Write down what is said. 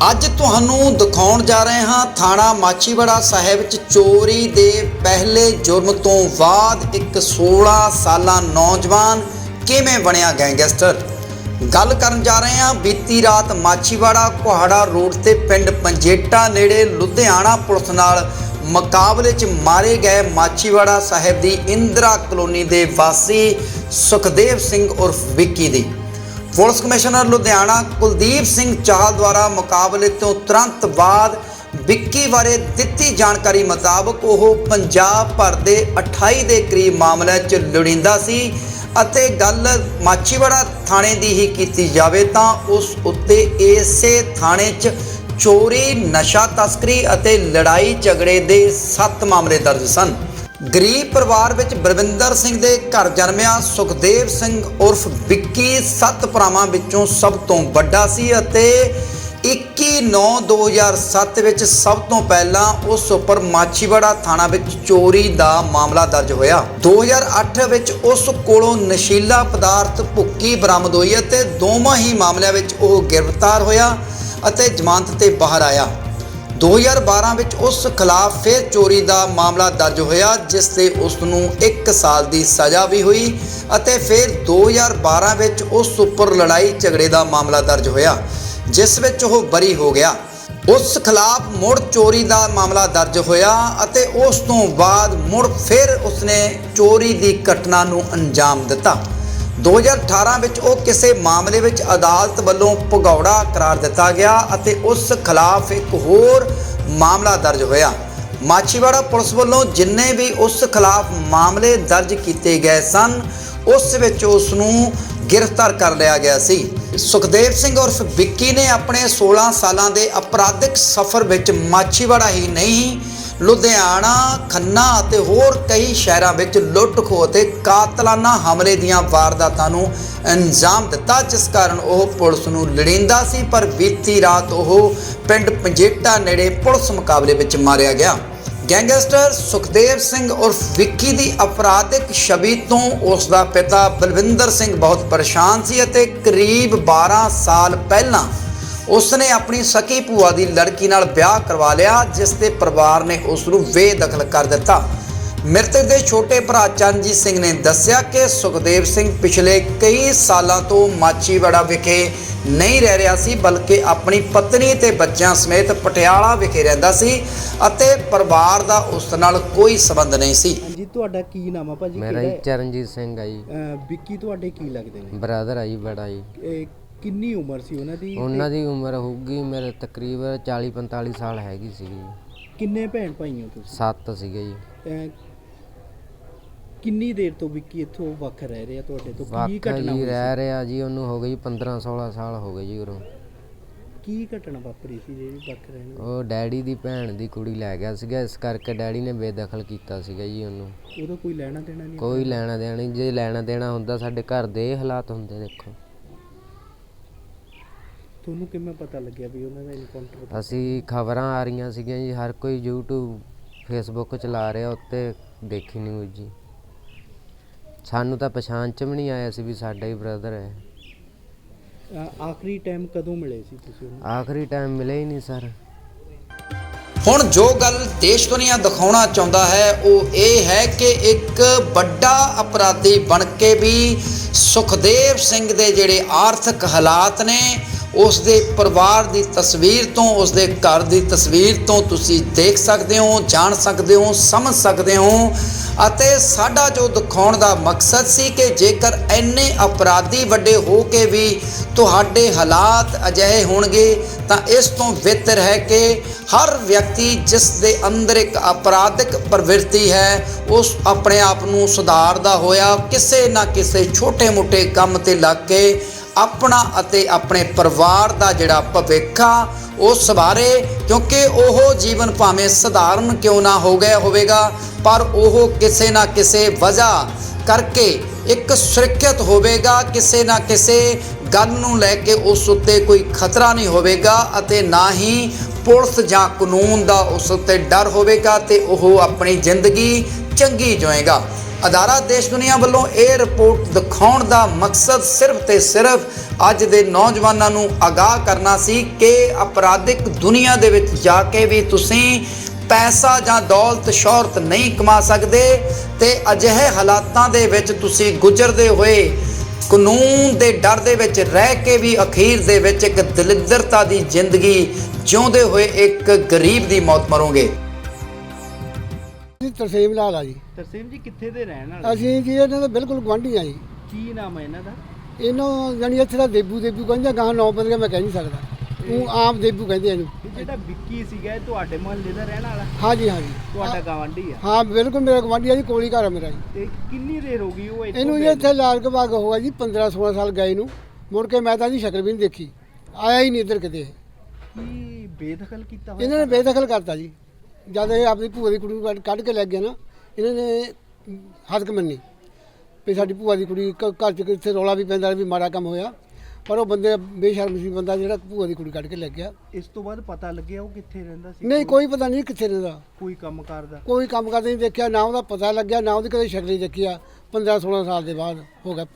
ਅੱਜ ਤੁਹਾਨੂੰ ਦਿਖਾਉਣ ਜਾ ਰਹੇ ਹਾਂ ਥਾਣਾ ਮਾਛੀਵਾੜਾ ਸਾਹਿਬ ਵਿੱਚ ਚੋਰੀ ਦੇ ਪਹਿਲੇ ਜੁਰਮ ਤੋਂ ਬਾਅਦ ਇੱਕ 16 ਸਾਲਾ ਨੌਜਵਾਨ ਕਿਵੇਂ ਬਣਿਆ ਗੈਂਗਸਟਰ? ਗੱਲ ਕਰਨ ਜਾ ਰਹੇ ਹਾਂ ਬੀਤੀ ਰਾਤ ਮਾਛੀਵਾੜਾ ਕੁਹਾੜਾ ਰੋਡ ਤੇ ਪਿੰਡ ਪੰਜੇਟਾ ਨੇੜੇ ਲੁਧਿਆਣਾ ਪੁਲਿਸ ਨਾਲ ਮੁਕਾਬਲੇ 'ਚ ਮਾਰੇ ਗਏ ਮਾਛੀਵਾੜਾ ਸਾਹਿਬ ਦੀ ਇੰਦਰਾ ਕਲੋਨੀ ਦੇ ਵਾਸੀ ਸੁਖਦੇਵ ਸਿੰਘ ਉਰਫ ਵਿੱਕੀ ਦੀ। ਪੁਲਿਸ ਕਮਿਸ਼ਨਰ ਲੁਧਿਆਣਾ ਕੁਲਦੀਪ ਸਿੰਘ ਚਾਹਲ ਦੁਆਰਾ ਮੁਕਾਬਲੇ ਤੋਂ ਤੁਰੰਤ ਬਾਅਦ ਵਿੱਕੀ ਬਾਰੇ ਦਿੱਤੀ ਜਾਣਕਾਰੀ ਮੁਤਾਬਕ ਉਹ ਪੰਜਾਬ ਭਰ ਦੇ 28 ਦੇ ਕਰੀਬ ਮਾਮਲਿਆਂ 'ਚ ਲੋੜੀਂਦਾ ਸੀ ਅਤੇ ਗੱਲ ਮਾਛੀਵਾੜਾ ਥਾਣੇ ਦੀ ਹੀ ਕੀਤੀ ਜਾਵੇ ਤਾਂ ਉਸ ਉੱਤੇ ਇਸੇ ਥਾਣੇ 'ਚ ਚੋਰੀ, ਨਸ਼ਾ ਤਸਕਰੀ ਅਤੇ ਲੜਾਈ ਝਗੜੇ ਦੇ 7 ਮਾਮਲੇ ਦਰਜ ਸਨ। ਗਰੀਬ ਪਰਿਵਾਰ ਵਿੱਚ ਬਰਵਿੰਦਰ ਸਿੰਘ ਦੇ ਘਰ ਜਨਮਿਆ ਸੁਖਦੇਵ ਸਿੰਘ ਉਰਫ ਵਿੱਕੀ, ਸੱਤ ਭਰਾਵਾਂ ਵਿੱਚੋਂ ਸਭ ਤੋਂ ਵੱਡਾ ਸੀ ਅਤੇ 21/9/2007 ਵਿੱਚ ਸਭ ਤੋਂ ਪਹਿਲਾਂ ਉਸ ਉੱਪਰ ਮਾਛੀਵਾੜਾ ਥਾਣਾ ਵਿੱਚ ਚੋਰੀ ਦਾ ਮਾਮਲਾ ਦਰਜ ਹੋਇਆ। 2008 ਵਿੱਚ ਉਸ ਕੋਲੋਂ ਨਸ਼ੀਲਾ ਪਦਾਰਥ ਭੁੱਕੀ ਬਰਾਮਦ ਹੋਈ ਅਤੇ ਦੋਵਾਂ ਹੀ ਮਾਮਲਿਆਂ ਵਿੱਚ ਉਹ ਗ੍ਰਿਫਤਾਰ ਹੋਇਆ ਅਤੇ ਜ਼ਮਾਨਤ ਤੇ ਬਾਹਰ ਆਇਆ। 2012 ਵਿੱਚ ਉਸ ਖਿਲਾਫ ਫਿਰ ਚੋਰੀ ਦਾ ਮਾਮਲਾ ਦਰਜ ਹੋਇਆ, ਜਿਸ ਤੇ ਉਸ ਨੂੰ 1 ਸਾਲ ਦੀ ਸਜ਼ਾ ਵੀ ਹੋਈ ਅਤੇ ਫਿਰ 2012 ਵਿੱਚ ਉਸ ਉੱਪਰ ਲੜਾਈ ਝਗੜੇ ਦਾ ਮਾਮਲਾ ਦਰਜ ਹੋਇਆ, ਜਿਸ ਵਿੱਚ ਉਹ ਬਰੀ ਹੋ ਗਿਆ। ਉਸ ਖਿਲਾਫ ਮੁੜ ਚੋਰੀ ਦਾ ਮਾਮਲਾ ਦਰਜ ਹੋਇਆ ਅਤੇ ਉਸ ਤੋਂ ਬਾਅਦ ਮੁੜ ਫਿਰ ਉਸਨੇ ਚੋਰੀ ਦੀ ਘਟਨਾ ਨੂੰ ਅੰਜਾਮ ਦਿੱਤਾ। 2018 ਵਿੱਚ ਉਹ ਕਿਸੇ ਮਾਮਲੇ ਵਿੱਚ ਅਦਾਲਤ ਵੱਲੋਂ ਭਗੌੜਾ ਕਰਾਰ ਦਿੱਤਾ ਗਿਆ ਅਤੇ ਉਸ ਖਿਲਾਫ ਇੱਕ ਹੋਰ ਮਾਮਲਾ ਦਰਜ ਹੋਇਆ। ਮਾਛੀਵਾੜਾ ਪੁਲਿਸ ਵੱਲੋਂ ਜਿੰਨੇ ਵੀ ਉਸ ਖਿਲਾਫ ਮਾਮਲੇ ਦਰਜ ਕੀਤੇ ਗਏ ਸਨ, ਉਸ ਵਿੱਚ ਉਸ ਨੂੰ ਗ੍ਰਿਫਤਾਰ ਕਰ ਲਿਆ ਗਿਆ ਸੀ। ਸੁਖਦੇਵ ਸਿੰਘ ਉਰਫ ਵਿੱਕੀ ਨੇ ਆਪਣੇ 16 ਸਾਲਾਂ ਦੇ ਅਪਰਾਧਿਕ ਸਫ਼ਰ ਵਿੱਚ ਮਾਛੀਵਾੜਾ ਹੀ ਨਹੀਂ ਲੁਧਿਆਣਾ, ਖੰਨਾ ਅਤੇ ਹੋਰ ਕਈ ਸ਼ਹਿਰਾਂ ਵਿੱਚ ਲੁੱਟ ਖੋਹ ਅਤੇ ਕਾਤਲਾਨਾ ਹਮਲੇ ਦੀਆਂ ਵਾਰਦਾਤਾਂ ਨੂੰ ਅੰਜਾਮ ਦਿੱਤਾ, ਜਿਸ ਕਾਰਨ ਉਹ ਪੁਲਿਸ ਨੂੰ ਲੜਿੰਦਾ ਸੀ, ਪਰ ਬੀਤੀ ਰਾਤ ਉਹ ਪਿੰਡ ਪੰਜੇਟਾ ਨੇੜੇ ਪੁਲਿਸ ਮੁਕਾਬਲੇ ਵਿੱਚ ਮਾਰਿਆ ਗਿਆ। ਗੈਂਗਸਟਰ ਸੁਖਦੇਵ ਸਿੰਘ ਉਰਫ ਵਿੱਕੀ ਦੀ ਅਪਰਾਧਿਕ ਛਵੀ ਤੋਂ ਉਸ ਦਾ ਪਿਤਾ ਬਲਵਿੰਦਰ ਸਿੰਘ ਬਹੁਤ ਪਰੇਸ਼ਾਨ ਸੀ ਅਤੇ ਕਰੀਬ 12 ਸਾਲ ਪਹਿਲਾਂ ਉਸਨੇ ਆਪਣੀ ਸਕੀ ਭੂਆ ਦੀ ਲੜਕੀ ਨਾਲ ਵਿਆਹ ਕਰਵਾ ਲਿਆ ਜਿਸ ਦੇ ਪਰਿਵਾਰ ਨੇ ਉਸ ਨੂੰ ਬੇਦਖਲ ਕਰ ਦਿੱਤਾ। ਮ੍ਰਿਤਕ ਦੇ ਛੋਟੇ ਭਰਾ ਚਰਨਜੀਤ ਸਿੰਘ ਨੇ ਦੱਸਿਆ ਕਿ ਸੁਖਦੇਵ ਸਿੰਘ ਪਿਛਲੇ ਕਈ ਸਾਲਾਂ ਤੋਂ ਮਾਚੀਵਾੜਾ ਵਿਖੇ ਨਹੀਂ ਰਹਿ ਰਿਹਾ ਸੀ ਬਲਕਿ ਆਪਣੀ ਪਤਨੀ ਤੇ ਬੱਚਿਆਂ ਸਮੇਤ ਪਟਿਆਲਾ ਵਿਖੇ ਰਹਿੰਦਾ ਸੀ ਅਤੇ ਪਰਿਵਾਰ ਦਾ ਉਸ ਨਾਲ ਕੋਈ ਸਬੰਧ ਨਹੀਂ ਸੀ। ਹਾਂਜੀ ਤੁਹਾਡਾ ਕੀ ਨਾਮ ਆ ਭਾਜੀ? ਮੇਰਾ ਜੀ ਚਰਨਜੀਤ ਸਿੰਘ ਆ ਜੀ। ਵਿੱਕੀ ਤੁਹਾਡੇ ਕੀ ਲੱਗਦੇ ਨੇ? ਬ੍ਰਦਰ ਆ ਜੀ ਬੜਾ ਜੀ। ਕਿੰਨੀ ਉਮਰ ਸੀ ਉਹਨਾਂ ਦੀ? ਉਹਨਾਂ ਦੀ ਉਮਰ ਹੋਊਗੀ ਮੇਰੇ ਤਕਰੀਬਨ 40 45 ਸਾਲ ਹੈਗੀ ਸੀਗੀ ਕਿੰਨੇ ਭੈਣ ਭਾਈ ਹੋ ਤੁਸੀਂ? ਸੱਤ ਸੀਗੇ ਜੀ। ਅਹ ਕਿੰਨੀ ਦੇਰ ਤੋਂ ਵਿੱਕੀ ਇੱਥੋਂ ਵੱਖ ਰਹਿ ਰਿਹਾ ਤੁਹਾਡੇ ਤੋਂ? ਕੀ ਘਟਨਾ ਜੀ ਹੋਈ ਰਹਿ ਸੀ? ਰਿਹਾ ਜੀ ਉਹਨੂੰ ਹੋ ਗਈ 15 16 ਸਾਲ ਹੋ ਗਏ ਜੀ ਉਰੋਂ। ਕੀ ਘਟਨਾ ਵਾਪਰੀ ਸੀ ਜਿਹੜੀ ਵੱਖ ਰਹਿਣ? ਉਹ ਡੈਡੀ ਦੀ ਭੈਣ ਦੀ ਕੁੜੀ ਲੈ ਗਿਆ ਸੀਗਾ ਇਸ ਕਰਕੇ ਡੈਡੀ ਨੇ ਬੇਦਖਲ ਕੀਤਾ ਸੀਗਾ ਜੀ ਉਹਨੂੰ। ਉਹਦਾ ਕੋਈ ਲੈਣਾ ਦੇਣਾ ਨਹੀਂ ਕੋਈ ਲੈਣਾ ਦੇਣਾ ਨਹੀਂ ਜੇ ਲੈਣਾ ਦੇਣਾ ਹੁੰਦਾ ਸਾਡੇ ਘਰ ਦੇ ਇਹ ਹਾਲਾਤ ਹੁੰਦੇ ਦੇਖੋ। ਤੁਹਾਨੂੰ ਕਿਵੇਂ ਪਤਾ ਲੱਗਿਆ ਵੀ ਉਹਨਾਂ ਦਾ ਇਨਕਾਊਂਟਰ ਅਸੀਂ ਖਬਰਾਂ ਆ ਰਹੀਆਂ ਸੀਗੀਆਂ ਜੀ ਹਰ ਕੋਈ YouTube Facebook ਚਲਾ ਰਿਹਾ ਉੱਤੇ ਦੇਖੀ ਨਿਊਜ਼ ਜੀ। ਸਾਨੂੰ ਤਾਂ ਪਛਾਣ ਚ ਵੀ ਨਹੀਂ ਆਇਆ ਸੀ ਵੀ ਸਾਡਾ ਹੀ ਬ੍ਰਦਰ ਹੈ। ਆਖਰੀ ਟਾਈਮ ਕਦੋਂ ਮਿਲੇ ਸੀ ਤੁਸੀਂ ਉਹਨੂੰ? ਆਖਰੀ ਟਾਈਮ ਮਿਲੇ ਹੀ ਨਹੀਂ ਸਰ ਹੁਣ ਜੋ ਗੱਲ ਦੇਸ਼ ਦੁਨੀਆ ਦਿਖਾਉਣਾ ਚਾਹੁੰਦਾ ਹੈ ਉਹ ਇਹ ਹੈ ਕਿ ਇੱਕ ਵੱਡਾ ਅਪਰਾਧੀ ਬਣ ਕੇ ਵੀ ਸੁਖਦੇਵ ਸਿੰਘ ਦੇ ਜਿਹੜੇ ਆਰਥਿਕ ਹਾਲਾਤ ਨੇ ਉਸ ਦੇ ਪਰਿਵਾਰ ਦੀ ਤਸਵੀਰ ਤੋਂ ਉਸ ਦੇ ਘਰ ਦੀ ਤਸਵੀਰ ਤੋਂ ਤੁਸੀਂ ਦੇਖ ਸਕਦੇ ਹੋ, ਜਾਣ ਸਕਦੇ ਹੋ, ਸਮਝ ਸਕਦੇ ਹੋ। ਅਤੇ ਸਾਡਾ ਜੋ ਦਿਖਾਉਣ ਦਾ ਮਕਸਦ ਸੀ ਕਿ ਜੇਕਰ ਐਨੇ ਅਪਰਾਧੀ ਵੱਡੇ ਹੋ ਕੇ ਵੀ ਤੁਹਾਡੇ ਹਾਲਾਤ ਅਜਿਹੇ ਹੋਣਗੇ, ਤਾਂ ਇਸ ਤੋਂ ਬਿਹਤਰ ਹੈ ਕਿ ਹਰ ਵਿਅਕਤੀ ਜਿਸ ਦੇ ਅੰਦਰ ਇੱਕ ਅਪਰਾਧਿਕ ਪ੍ਰਵਿਰਤੀ ਹੈ, ਉਸ ਆਪਣੇ ਆਪ ਨੂੰ ਸੁਧਾਰਦਾ ਹੋਇਆ ਕਿਸੇ ਨਾ ਕਿਸੇ ਛੋਟੇ-ਮੋਟੇ ਕੰਮ ਤੇ ਲੱਗ ਕੇ ਆਪਣਾ ਅਤੇ ਆਪਣੇ ਪਰਿਵਾਰ ਦਾ ਜਿਹੜਾ ਭਵਿੱਖ ਆ ਉਹ ਸਵਾਰੇ ਕਿਉਂਕਿ ਉਹ ਜੀਵਨ ਭਾਵੇਂ ਸਧਾਰਨ ਕਿਉਂ ਨਾ ਹੋ ਗਿਆ ਹੋਵੇਗਾ, ਪਰ ਉਹ ਕਿਸੇ ਨਾ ਕਿਸੇ ਵਜ੍ਹਾ ਕਰਕੇ ਇੱਕ ਸੁਰੱਖਿਅਤ ਹੋਵੇਗਾ, ਕਿਸੇ ਨਾ ਕਿਸੇ ਗੱਲ ਨੂੰ ਲੈ ਕੇ ਉਸ ਉੱਤੇ ਕੋਈ ਖਤਰਾ ਨਹੀਂ ਹੋਵੇਗਾ ਅਤੇ ਨਾ ਹੀ ਪੁਲਿਸ ਜਾਂ ਕਾਨੂੰਨ ਦਾ ਉਸ ਉੱਤੇ ਡਰ ਹੋਵੇਗਾ ਤੇ ਉਹ ਆਪਣੀ ਜ਼ਿੰਦਗੀ ਚੰਗੀ ਜੋਏਗਾ ਅਦਾਰਾ ਦੇਸ਼ ਦੁਨੀਆ ਵੱਲੋਂ ਇਹ ਰਿਪੋਰਟ ਦਿਖਾਉਣ ਦਾ ਮਕਸਦ ਸਿਰਫ ਤੇ ਸਿਰਫ ਅੱਜ ਦੇ ਨੌਜਵਾਨਾਂ ਨੂੰ ਆਗਾਹ ਕਰਨਾ ਸੀ ਕਿ ਅਪਰਾਧਿਕ ਦੁਨੀਆ ਦੇ ਵਿੱਚ ਜਾ ਕੇ ਵੀ ਤੁਸੀਂ ਪੈਸਾ ਜਾਂ ਦੌਲਤ, ਸ਼ੌਹਰਤ ਨਹੀਂ ਕਮਾ ਸਕਦੇ ਤੇ ਅਜਿਹੇ ਹਾਲਾਤਾਂ ਦੇ ਵਿੱਚ ਤੁਸੀਂ ਗੁਜ਼ਰਦੇ ਹੋਏ ਕਾਨੂੰਨ ਦੇ ਡਰ ਦੇ ਵਿੱਚ ਰਹਿ ਕੇ ਵੀ ਅਖੀਰ ਦੇ ਵਿੱਚ ਇੱਕ ਦਲਿੱਦਰਤਾ ਦੀ ਜ਼ਿੰਦਗੀ ਜਿਉਂਦੇ ਹੋਏ ਇੱਕ ਗਰੀਬ ਦੀ ਮੌਤ ਮਰੋਗੇ। ਜੀ ਤਰਸੇਮ ਲਾਲ ਆ ਜੀ। ਤਰਸੇਮ ਜੀ ਕਿੱਥੇ ਦੇ ਰਹਿਣ ਵਾਲੇ? ਅਸੀਂ ਜੀ ਇਹਨਾਂ ਦੇ ਬਿਲਕੁਲ ਗੁਆਂਢੀ ਆ ਜੀ। ਕੀ ਨਾਮ ਹੈ ਇਹਨਾਂ ਦਾ? ਇਹਨੂੰ ਜਾਨੀ ਇੱਥੇ ਦਾ ਦੇਬੂ ਦੇਬੂ ਕਹਿੰਦੇ ਗਾਂ ਨੌ ਬੰਦੇ ਮੈਂ ਕਹਿ ਨਹੀਂ ਸਕਦਾ। ਉਹ ਆਮ ਦੇਬੂ ਕਹਿੰਦੇ ਇਹਨੂੰ। ਇਹ ਜਿਹੜਾ ਵਿੱਕੀ ਸੀਗਾ ਇਹ ਤੁਹਾਡੇ ਮੁਹੱਲੇ ਦਾ ਰਹਿਣ ਵਾਲਾ? ਹਾਂਜੀ ਹਾਂਜੀ। ਤੁਹਾਡਾ ਗਵਾਂਢੀ ਆ? ਹਾਂ ਬਿਲਕੁਲ ਮੇਰਾ ਗੁਆਂਢੀ ਆ ਜੀ ਕੋਲੀ ਘਰ ਆ ਮੇਰਾ ਜੀ। ਤੇ ਕਿੰਨੀ ਦੇਰ ਹੋ ਗਈ ਉਹ ਇੱਥੋਂ ਇਹਨੂੰ ਜੀ ਗਏ ਇੱਥੇ ਲਾਲ ਕਬਾਗ ਹੋਇਆ ਜੀ 15 16 ਸਾਲ ਗਏ ਨੂੰ। ਮੁੜ ਕੇ ਮੈਂ ਤਾਂ ਜੀ ਸ਼ਕਲ ਵੀ ਨਹੀਂ ਦੇਖੀ। ਆਇਆ ਹੀ ਨਹੀਂ ਇੱਧਰ ਕਿਤੇ। ਕੀ ਬੇਦਖਲ ਕੀਤਾ ਹੋਇਆ ਇਹਨਾਂ ਨੇ ਬੇਦਖਲ ਕਰਤਾ ਜੀ। ਜਦ ਇਹ ਆਪਣੀ ਭੂਆ ਦੀ ਕੁੜੀ ਨੂੰ ਕੱਢ- ਕੱਢ ਕੇ ਲੈ ਗਏ ਨਾ ਇਹਨਾਂ ਨੇ ਹੱਥ ਮੰਨੀ। ਵੀ ਸਾਡੀ ਭੂਆ ਦੀ ਕੁੜੀ ਘਰ ਚ ਕਿੱਥੇ ਰੌਲਾ ਵੀ ਪੈਂਦਾ ਵੀ ਮਾੜਾ ਕੰਮ ਹੋਇਆ। ਪਰ ਉਹ ਬੰਦੇ ਬੇਸ਼ਰਮ ਸੀ ਬੰਦਾ ਜਿਹੜਾ ਭੂਆ ਦੀ ਕੁੜੀ ਕੱਢ ਕੇ ਲੈ ਗਿਆ। ਇਸ ਤੋਂ ਬਾਅਦ ਪਤਾ ਲੱਗਿਆ ਉਹ ਕਿੱਥੇ ਰਹਿੰਦਾ ਸੀ? ਨਹੀਂ ਕੋਈ ਪਤਾ ਨਹੀਂ ਕਿੱਥੇ ਰਹਿੰਦਾ। ਕੋਈ ਕੰਮ ਕਰਦਾ ਕੋਈ ਕੰਮ ਕਰਦੇ ਨਹੀਂ ਦੇਖਿਆ ਨਾ ਉਹਦਾ ਪਤਾ ਲੱਗਿਆ ਨਾ ਉਹਦੀ ਕਦੇ ਸ਼ਕਲ ਹੀ ਦੇਖੀ ਆ 15 16 ਸਾਲ ਦੇ ਬਾਅਦ ਹੋ ਗਿਆ।